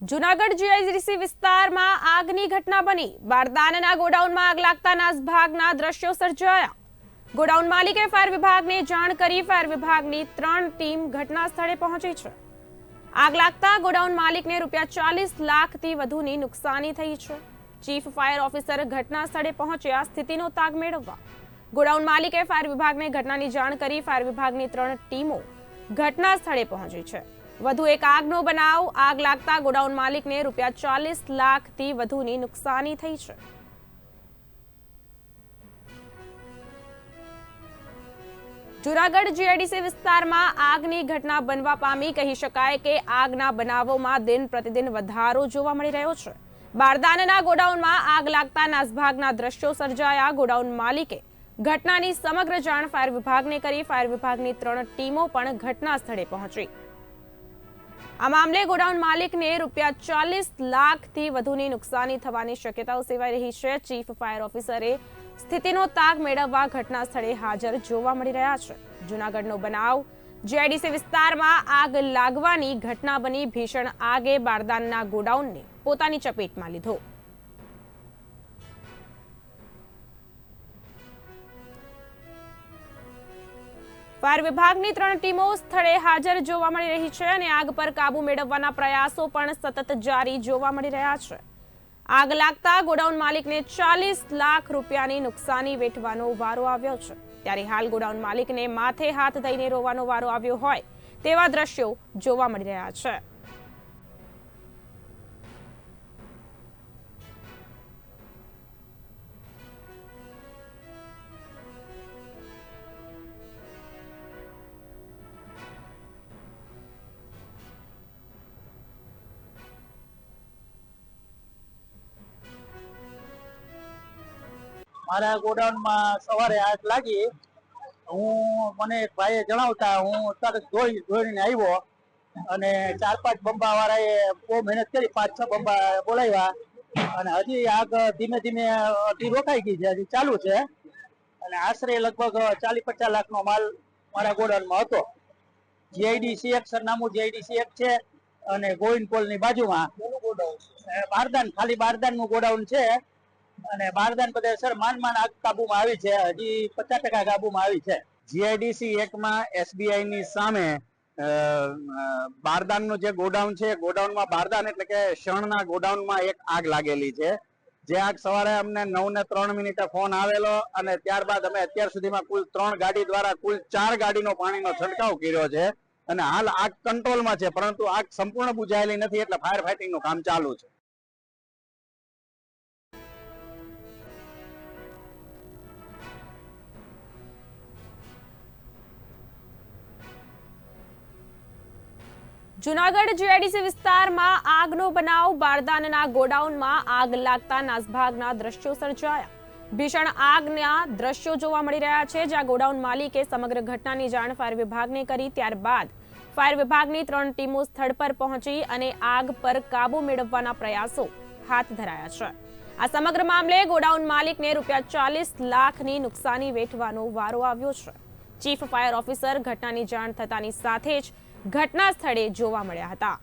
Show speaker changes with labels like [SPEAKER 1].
[SPEAKER 1] Junagadh GIDC વિસ્તારમાં આગની ઘટના બની. બારદાનના ગોડાઉનમાં આગ લાગતા નાસભાગના દ્રશ્યો સર્જાયા. ગોડાઉન માલિકે ફાયર વિભાગને જાણ કરી ફાયર વિભાગની ત્રણ ટીમ ઘટના સ્થળે પહોંચી છે. આગ લાગતા ગોડાઉન માલિકને રૂપિયા ચાલીસ લાખથી વધુની નુકસાની થઈ છે. ચીફ ફાયર ઓફિસર ઘટના સ્થળે પહોંચ્યા સ્થિતિનો તાગ મેળવવા. ગોડાઉન માલિકે ફાયર વિભાગને ઘટનાની જાણ કરી ફાયર વિભાગની ત્રણ ટીમો ઘટના સ્થળે પહોંચી છે. વધુ એક આગનો બનાવ. આગ લાગતા ગોડાઉન માલિકને રૂપિયા ચાલીસ લાખથી વધુની નુકસાની થઈ છે. જુનાગઢ જીઆઈડીસી વિસ્તારમાં આગની ઘટના બનવા પામી કહી શકાય કે આગના બનાવોમાં દિન પ્રતિદિન વધારો જોવા મળી રહ્યો છે. બારદાનના ગોડાઉનમાં આગ લાગતા નાસભાગના દ્રશ્યો સર્જાયા. ગોડાઉન માલિકે ઘટનાની સમગ્ર જાણ ફાયર વિભાગને કરી. ફાયર વિભાગની ત્રણ ટીમો પણ ઘટના સ્થળે પહોંચી. આ મામલે ગોડાઉન માલિકને રૂપિયા ચાલીસ લાખથી વધુની નુકસાની થવાની શક્યતાઓ સેવાઈ રહી છે. ચીફ ફાયર ઓફિસરે સ્થિતિનો તાગ મેળવવા ઘટના સ્થળે હાજર જોવા મળી રહ્યા છે. જુનાગઢનો બનાવ, જીઆઈડીસી વિસ્તારમાં આગ લાગવાની ઘટના બની. ભીષણ આગે બારદાનના ગોડાઉનને પોતાની ચપેટમાં લીધો. ફાયર વિભાગની ત્રણ ટીમો સ્થળે હાજર જોવા મળી રહી છે અને આગ પર કાબુ મેળવવાના પ્રયાસો પણ સતત જારી જોવા મળી રહ્યા છે. આગ લાગતા ગોડાઉન માલિકને ચાલીસ લાખ રૂપિયાની નુકસાની વેઠવાનો વારો આવ્યો છે. ત્યારે હાલ ગોડાઉન માલિકને માથે હાથ દઈને રોવાનો વારો આવ્યો હોય તેવા દ્રશ્યો જોવા મળી રહ્યા છે.
[SPEAKER 2] મારા ગોડાઉનમાં સવારે આગ લાગી. હું, મને એક ભાઈએ જણાવતા, હું તરત દોડી દોડીને આવ્યો અને ચાર પાંચ બંબા વાળાએ બહુ મહેનત કરી, પાંચ છ બંબા બોલાવ્યા. અને હજી આગ ધીમે ધીમે અઢી રોકાઈ ગઈ છે, હજી ચાલુ છે. અને આશરે લગભગ ચાલીસ પચાસ લાખનો માલ મારા ગોડાઉનમાં હતો. જીઆઈડીસી એક સરનામું જીઆઈડીસી એક છે અને ગોવિંદ પોલની બાજુમાં. બારદાન, ખાલી બારદાનનું ગોડાઉન છે. અને બારદાન બધા સર માંડ આગ કાબુમાં આવી છે. હજી પચાસ ટકા કાબુમાં આવી છે.
[SPEAKER 3] જીઆઈડીસી એકમાં એસબીઆઈ ની સામે બારદાનનું જે ગોડાઉન છે, ગોડાઉનમાં બારદાન એટલે કે શણના ગોડાઉનમાં એક આગ લાગેલી છે. જે આગ સવારે અમને નવ ને ત્રણ મિનિટે ફોન આવેલો અને ત્યારબાદ અમે અત્યાર સુધીમાં કુલ ત્રણ ગાડી દ્વારા કુલ ચાર ગાડીનો પાણીનો છંટકાવ કર્યો છે અને હાલ આગ કંટ્રોલમાં છે, પરંતુ આગ સંપૂર્ણ બુજાયેલી નથી એટલે ફાયર ફાઇટિંગનું કામ ચાલુ છે.
[SPEAKER 1] જુનાગઢ જીઆઈડીસી વિસ્તારમાં આગનો બનાવ, બારદાનના ગોડાઉનમાં આગ લાગતા નાસભાગના દ્રશ્યો સર્જાયા. ભીષણ આગના દ્રશ્યો જોવા મળી રહ્યા છે, જ્યાં ગોડાઉન માલિકે સમગ્ર ઘટનાની જાણ ફાયર વિભાગને કરી, ત્યારબાદ ફાયર વિભાગની ત્રણ ટીમો સ્થળ પર પહોંચી અને આગ પર કાબુ મેળવવાના પ્રયાસો હાથ ધરાયા છે. આ સમગ્ર મામલે ગોડાઉન માલિકને રૂપિયા ચાલીસ લાખની નુકસાની વેઠવાનો વારો આવ્યો છે. ચીફ ફાયર ઓફિસર ઘટનાની જાણ થતાની સાથે જ ઘટના સ્થળે જોવા મળ્યા હતા.